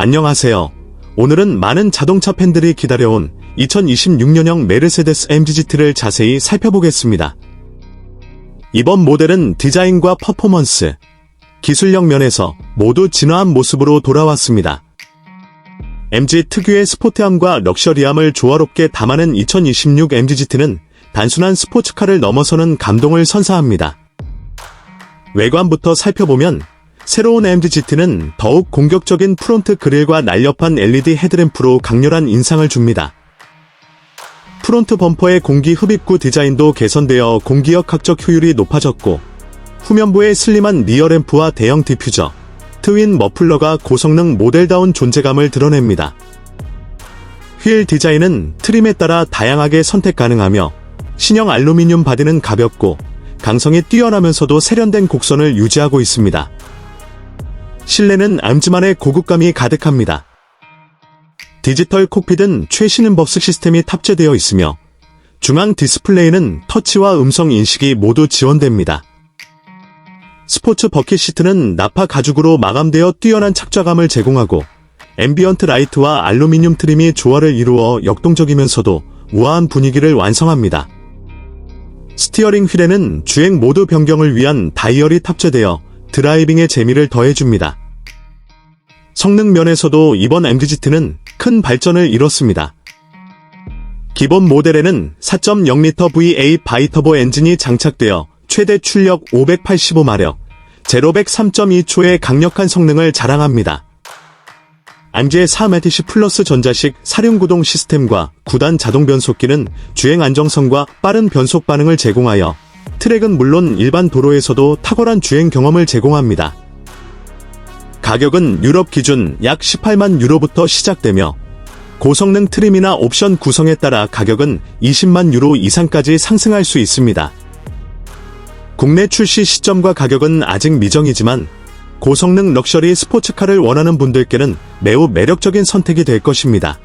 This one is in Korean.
안녕하세요. 오늘은 많은 자동차 팬들이 기다려온 2026년형 메르세데스 MGGT를 자세히 살펴보겠습니다. 이번 모델은 디자인과 퍼포먼스, 기술력 면에서 모두 진화한 모습으로 돌아왔습니다. MG 특유의 스포티함과 럭셔리함을 조화롭게 담아낸 2026 MGGT는 단순한 스포츠카를 넘어서는 감동을 선사합니다. 외관부터 살펴보면 새로운 MGGT는 더욱 공격적인 프론트 그릴과 날렵한 LED 헤드램프로 강렬한 인상을 줍니다. 프론트 범퍼의 공기 흡입구 디자인도 개선되어 공기역학적 효율이 높아졌고 후면부의 슬림한 리어램프와 대형 디퓨저, 트윈 머플러가 고성능 모델다운 존재감을 드러냅니다. 휠 디자인은 트림에 따라 다양하게 선택 가능하며 신형 알루미늄 바디는 가볍고 강성이 뛰어나면서도 세련된 곡선을 유지하고 있습니다. 실내는 암지만의 고급감이 가득합니다. 디지털 콕핏은 최신 음버스 시스템이 탑재되어 있으며 중앙 디스플레이는 터치와 음성 인식이 모두 지원됩니다. 스포츠 버킷 시트는 나파 가죽으로 마감되어 뛰어난 착좌감을 제공하고 앰비언트 라이트와 알루미늄 트림이 조화를 이루어 역동적이면서도 우아한 분위기를 완성합니다. 스티어링 휠에는 주행 모드 변경을 위한 다이얼이 탑재되어 드라이빙의 재미를 더해줍니다. 성능 면에서도 이번 MGGT는 큰 발전을 이뤘습니다. 기본 모델에는 4.0L VA 바이터보 엔진이 장착되어 최대 출력 585마력, 제로백 3.2초의 강력한 성능을 자랑합니다. 안제 4매티시 플러스 전자식 사륜구동 시스템과 9단 자동 변속기는 주행 안정성과 빠른 변속 반응을 제공하여 트랙은 물론 일반 도로에서도 탁월한 주행 경험을 제공합니다. 가격은 유럽 기준 약 18만 유로부터 시작되며 고성능 트림이나 옵션 구성에 따라 가격은 20만 유로 이상까지 상승할 수 있습니다. 국내 출시 시점과 가격은 아직 미정이지만 고성능 럭셔리 스포츠카를 원하는 분들께는 매우 매력적인 선택이 될 것입니다.